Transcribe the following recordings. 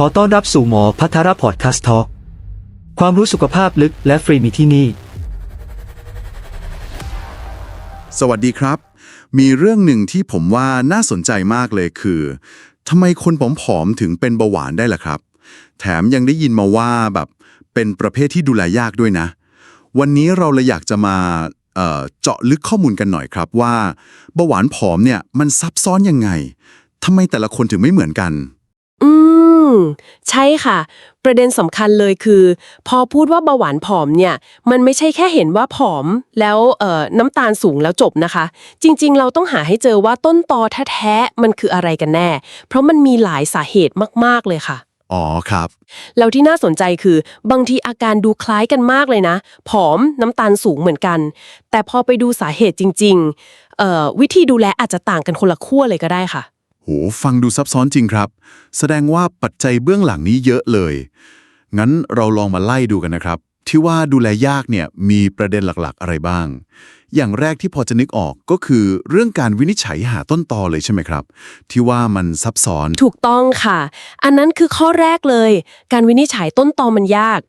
ขอต้อนรับสู่หมอพัทรพอดคาสต์ทอความรู้สุขภาพลึกและฟรีมีที่นี่ สวัสดีครับ มีเรื่องหนึ่งที่ผมว่าน่าสนใจมากเลยคือทำไมคนผอมๆถึงเป็นเบาหวานได้ล่ะครับ แถมยังได้ยินมาว่าแบบเป็นประเภทที่ดูแลยากด้วยนะ วันนี้เราเลยอยากจะมาเเจาะลึกข้อมูลกันหน่อยครับว่าเบาหวานผอมเนี่ยมันซับซ้อนยังไงทำไมแต่ละคนถึงไม่เหมือนกัน ม ใช่ค่ะ ประเด็นสำคัญเลยคือ พอพูดว่าเบาหวานผอมเนี่ย มันไม่ใช่แค่เห็นว่าผอมแล้วเอ่อน้ำตาลสูงแล้วจบนะคะ จริงๆ เราต้องหาให้เจอว่าต้นตอแท้ๆมันคืออะไรกันแน่ เพราะมันมีหลายสาเหตุมากๆเลยค่ะอ๋อครับ แล้วที่น่าสนใจคือบางทีอาการดูคล้ายกันมากเลยนะ ผอมน้ำตาลสูงเหมือนกัน แต่พอไปดูสาเหตุจริงๆเอ่อวิธีดูแลอาจจะต่างกันคนละขั้วเลยก็ได้ค่ะ โห ฟังดูซับซ้อนจริงครับ แสดงว่าปัจจัยเบื้องหลังนี้เยอะเลย งั้นเราลองมาไล่ดูกันนะครับ ที่ว่าดูแลยากเนี่ยมีประเด็นหลักๆอะไรบ้าง อย่างแรกที่พอจะนึกออกก็คือเรื่องการวินิจฉัยหาต้นตอเลยใช่ไหมครับ ที่ว่ามันซับซ้อน ถูกต้องค่ะ อันนั้นคือข้อแรกเลย การวินิจฉัยต้นตอมันยาก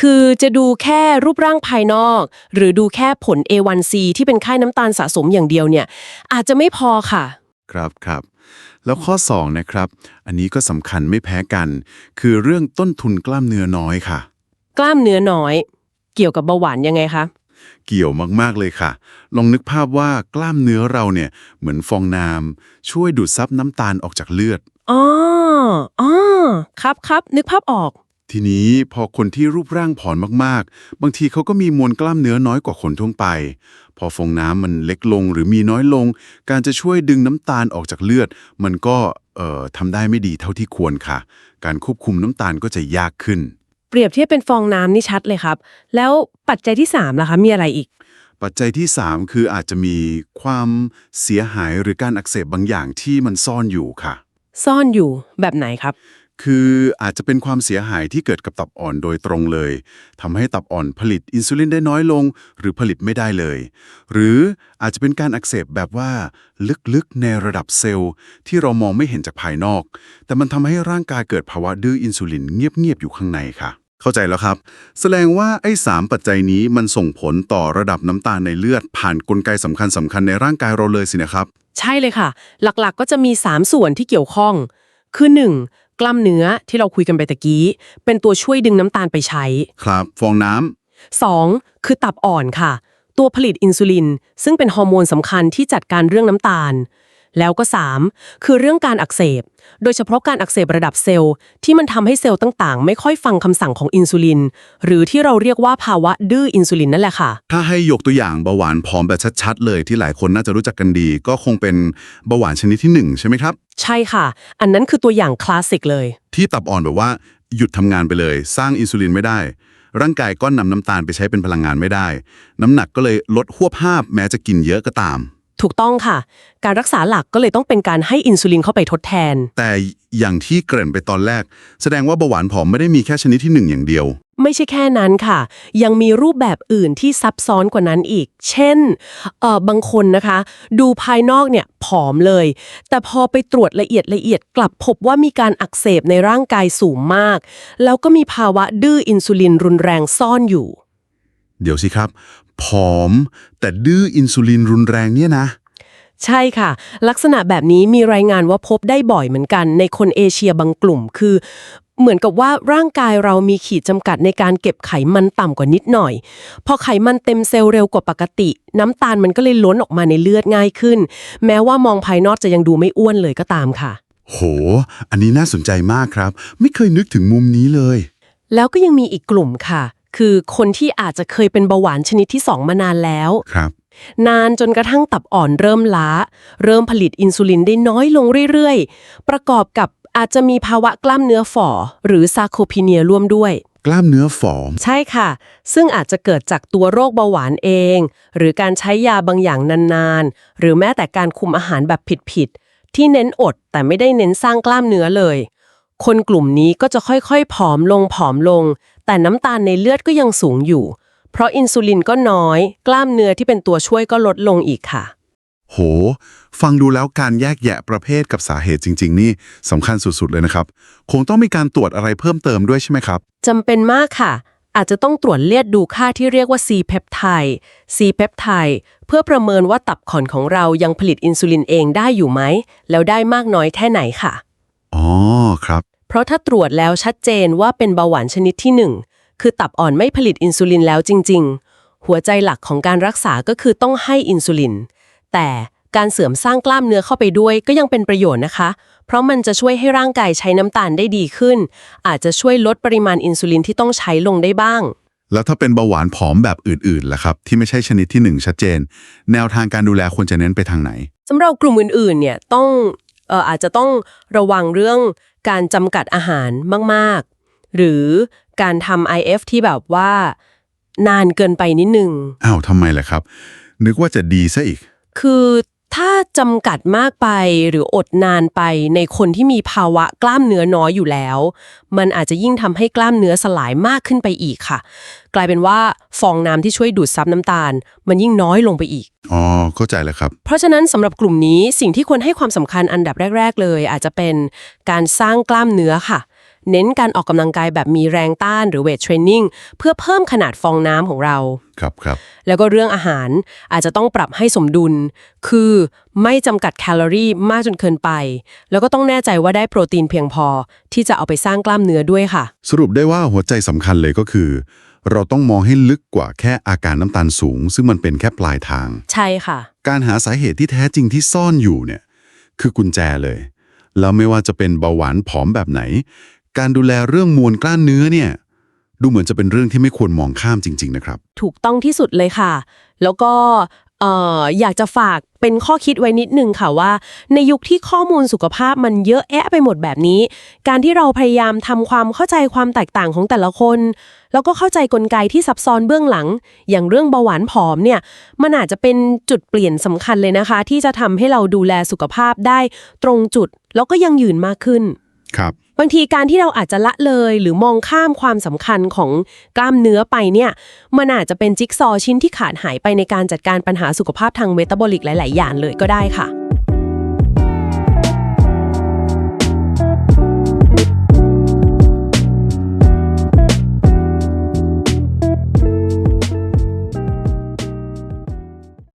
คือจะดูแค่รูปร่างภายนอก หรือดูแค่ผล A1C ที่เป็นค่าน้ำตาลสะสมอย่างเดียวเนี่ย อาจจะไม่พอค่ะ ครับครับแล้วข้อ2นะครับ อันนี้ก็สำคัญไม่แพ้กัน คือเรื่องต้นทุนกล้ามเนื้อน้อยค่ะ กล้ามเนื้อน้อย เกี่ยวกับเบาหวานยังไงคะเกี่ยวมากๆเลยค่ะ ลองนึกภาพว่ากล้ามเนื้อเราเนี่ยเหมือนฟองน้ำช่วยดูดซับน้ำตาลออกจากเลือดอ๋ออ๋อครับครับนึกภาพออก ทีนี้พอคนที่รูปร่างผอมมากๆ บางทีเขาก็มีมวลกล้ามเนื้อน้อยกว่าคนทั่วไป พอฟองน้ำมันเล็กลงหรือมีน้อยลง การจะช่วยดึงน้ำตาลออกจากเลือด มันก็เอ่อทำได้ไม่ดีเท่าที่ควรค่ะ การควบคุมน้ำตาลก็จะยากขึ้น เปรียบเทียบเป็นฟองน้ำนี่ชัดเลยครับ แล้วปัจจัยที่3ล่ะคะมีอะไรอีก ปัจจัยที่ 3 คืออาจจะมีความเสียหายหรือการอักเสบบางอย่างที่มันซ่อนอยู่ค่ะ ซ่อนอยู่แบบไหนครับ คืออาจจะเป็นความเสียหายที่เกิดกับตับอ่อนโดยตรงเลยทำให้ตับอ่อนผลิตอินซูลินได้น้อยลง หรือผลิตไม่ได้เลย หรืออาจจะเป็นการอักเสบแบบว่า ลึกๆในระดับเซลล์ ที่เรามองไม่เห็นจากภายนอก แต่มันทำให้ร่างกายเกิดภาวะดื้ออินซูลินเงียบๆอยู่ข้างในค่ะ เข้าใจแล้วครับ แสดงว่าไอ้สามปัจจัยนี้มันส่งผลต่อระดับน้ำตาลในเลือด ผ่านกลไกสำคัญสำคัญในร่างกายเราเลยสินะครับ ใช่เลยค่ะ หลักๆก็จะมี 3 ส่วนที่เกี่ยวข้อง คือ 1. กล้ามเนื้อที่เราคุยกันไปตะกี้ เป็นตัวช่วยดึงน้ำตาลไปใช้ ครับฟองน้ำ 2. คือตับอ่อนค่ะ ตัวผลิตอินซูลิน ซึ่งเป็นฮอร์โมนสำคัญที่จัดการเรื่องน้ำตาล แล้วก็ 3. คือเรื่องการอักเสบ โดยเฉพาะการอักเสบระดับเซลล์ที่มันทำให้เซลล์ต่างๆ ไม่ค่อยฟังคำสั่งของอินซูลิน หรือที่เราเรียกว่าภาวะดื้ออินซูลินนั่นแหละค่ะ ถ้าให้ยกตัวอย่างเบาหวานผอมแบบชัดๆ เลยที่หลายคนน่าจะรู้จักกันดี ก็คงเป็นเบาหวานชนิดที่ 1 ใช่ไหมครับ ใช่ค่ะ อันนั้นคือตัวอย่างคลาสสิกเลย ที่ตับอ่อนแบบว่าหยุดทำงานไปเลย สร้างอินซูลินไม่ได้ร่างกายก็นำน้ำตาลไปใช้เป็นพลังงานไม่ได้ น้ำหนักก็เลยลดหวบภาพแม้จะกินเยอะก็ตาม ถูกต้องค่ะ การรักษาหลักก็เลยต้องเป็นการให้อินซูลินเข้าไปทดแทน แต่อย่างที่เกริ่นไปตอนแรก แสดงว่าเบาหวานผอมไม่ได้มีแค่ชนิดที่หนึ่งอย่างเดียว ไม่ใช่แค่นั้นค่ะ ยังมีรูปแบบอื่นที่ซับซ้อนกว่านั้นอีก เช่นเอ่อบางคนนะคะ ดูภายนอกเนี่ยผอมเลย แต่พอไปตรวจละเอียดละเอียดกลับพบว่ามีการอักเสบในร่างกายสูงมาก แล้วก็มีภาวะดื้ออินซูลินรุนแรงซ่อนอยู่ เดี๋ยวสิครับ ผอม แต่ดื้ออินซูลินรุนแรงเนี่ยนะ ใช่ค่ะ ลักษณะแบบนี้มีรายงานว่าพบได้บ่อยเหมือนกัน ในคนเอเชียบางกลุ่ม คือ เหมือนกับว่าร่างกายเรามีขีดจำกัดในการเก็บไขมันต่ำกว่านิดหน่อย พอไขมันเต็มเซลล์เร็วกว่าปกติ น้ำตาลมันก็เลยล้นออกมาในเลือดง่ายขึ้น แม้ว่ามองภายนอกจะยังดูไม่อ้วนเลยก็ตามค่ะ โห อันนี้น่าสนใจมากครับ ไม่เคยนึกถึงมุมนี้เลย แล้วก็ยังมีอีกกลุ่มค่ะ คือคนที่อาจจะเคยเป็นเบาหวานชนิดที่ 2 มานานแล้ว ครับ นานจนกระทั่งตับอ่อนเริ่มล้า เริ่มผลิตอินซูลินได้น้อยลงเรื่อยๆ ประกอบกับอาจจะมีภาวะกล้ามเนื้อฝ่อ หรือซาโคพีเนียร่วมด้วย กล้ามเนื้อฝอมใช่ค่ะ ซึ่งอาจจะเกิดจากตัวโรคเบาหวานเอง หรือการใช้ยาบางอย่างนานๆ หรือแม้แต่การคุมอาหารแบบผิดๆ ที่เน้นอดแต่ไม่ได้เน้นสร้างกล้ามเนื้อเลย คนกลุ่มนี้ก็จะค่อยๆ ผอมลงผอมลง แต่น้ำตาลในเลือดก็ยังสูงอยู่ เพราะอินซูลินก็น้อย กล้ามเนื้อที่เป็นตัวช่วยก็ลดลงอีกค่ะ โห ฟังดูแล้วการแยกแยะประเภทกับสาเหตุจริง ๆ นี่สำคัญสุดๆเลยนะครับ คงต้องมีการตรวจอะไรเพิ่มเติมด้วยใช่ไหมครับ จำเป็นมากค่ะ อาจจะต้องตรวจเลือดดูค่าที่เรียกว่า C เพปไทด์ C เพปไทด์เพื่อประเมินว่าตับขอนของเรายังผลิตอินซูลินเองได้อยู่ไหม แล้วได้มากน้อยแค่ไหนค่ะ อ๋อครับ เพราะถ้าตรวจแล้วชัดเจนว่าเป็นเบาหวานชนิดที่ 1 คือตับอ่อนไม่ผลิตอินซูลินแล้วจริง ๆ หัวใจหลักของการรักษาก็คือต้องให้อินซูลิน แต่การเสริมสร้างกล้ามเนื้อเข้าไปด้วยก็ยังเป็นประโยชน์นะคะ เพราะมันจะช่วยให้ร่างกายใช้น้ำตาลได้ดีขึ้น อาจจะช่วยลดปริมาณอินซูลินที่ต้องใช้ลงได้บ้าง แล้วถ้าเป็นเบาหวานผอมแบบอื่นๆล่ะครับ ที่ไม่ใช่ชนิดที่หนึ่งชัดเจน แนวทางการดูแลควรจะเน้นไปทางไหน สำหรับกลุ่มอื่นๆ เนี่ยต้องเอ่ออาจจะต้องระวังเรื่องการจำกัดอาหารมาก ๆ หรือการทำ IF ที่แบบว่านานเกินไปนิดนึง อ้าวทำไมล่ะครับ นึกว่าจะดีซะอีก คือ ถ้าจำกัดมากไปหรืออดนานไปในคนที่มีภาวะกล้ามเนื้อน้อยอยู่แล้ว มันอาจจะยิ่งทำให้กล้ามเนื้อสลายมากขึ้นไปอีกค่ะ กลายเป็นว่าฟองน้ำที่ช่วยดูดซับน้ำตาล มันยิ่งน้อยลงไปอีก อ๋อ เข้าใจแล้วครับ เพราะฉะนั้นสำหรับกลุ่มนี้สิ่งที่ควรให้ความสำคัญอันดับแรก ๆ เลย อาจจะเป็นการสร้างกล้ามเนื้อค่ะ เน้นการออกกำลังกายแบบมีแรงต้านหรือเวทเทรนนิ่งเพื่อเพิ่มขนาดฟองน้ำของเรา ครับครับ แล้วก็เรื่องอาหารอาจจะต้องปรับให้สมดุล คือไม่จำกัดแคลอรี่มากจนเกินไป แล้วก็ต้องแน่ใจว่าได้โปรตีนเพียงพอ ที่จะเอาไปสร้างกล้ามเนื้อด้วยค่ะ สรุปได้ว่าหัวใจสำคัญเลยก็คือ เราต้องมองให้ลึกกว่าแค่อาการน้ำตาลสูง ซึ่งมันเป็นแค่ปลายทาง ใช่ค่ะ การหาสาเหตุที่แท้จริงที่ซ่อนอยู่เนี่ยคือกุญแจเลย แล้วไม่ว่าจะเป็นเบาหวานผอมแบบไหน การดูแลเรื่องมวลกล้ามเนื้อเนี่ยดูเหมือนจะเป็นเรื่องที่ไม่ควรมองข้ามจริง ๆ นะครับ ถูกต้องที่สุดเลยค่ะ แล้วก็เอ่ออยากจะฝากเป็นข้อคิดไว้นิดนึงค่ะว่า ในยุคที่ข้อมูลสุขภาพมันเยอะแยะไปหมดแบบนี้ การที่เราพยายามทำความเข้าใจความแตกต่างของแต่ละคน แล้วก็เข้าใจกลไกที่ซับซ้อนเบื้องหลัง อย่างเรื่องเบาหวานผอมเนี่ยมันอาจจะเป็นจุดเปลี่ยนสำคัญเลยนะคะ ที่จะทำให้เราดูแลสุขภาพได้ตรงจุด แล้วก็ยังยืนมากขึ้น ครับบางทีการที่เราอาจจะละเลยหรือมองข้ามความสำคัญของกล้ามเนื้อไปเนี่ย มันอาจจะเป็นจิ๊กซอว์ชิ้นที่ขาดหายไปในการจัดการปัญหาสุขภาพทางเมตาบอลิกหลาย ๆ อย่างเลยก็ได้ค่ะ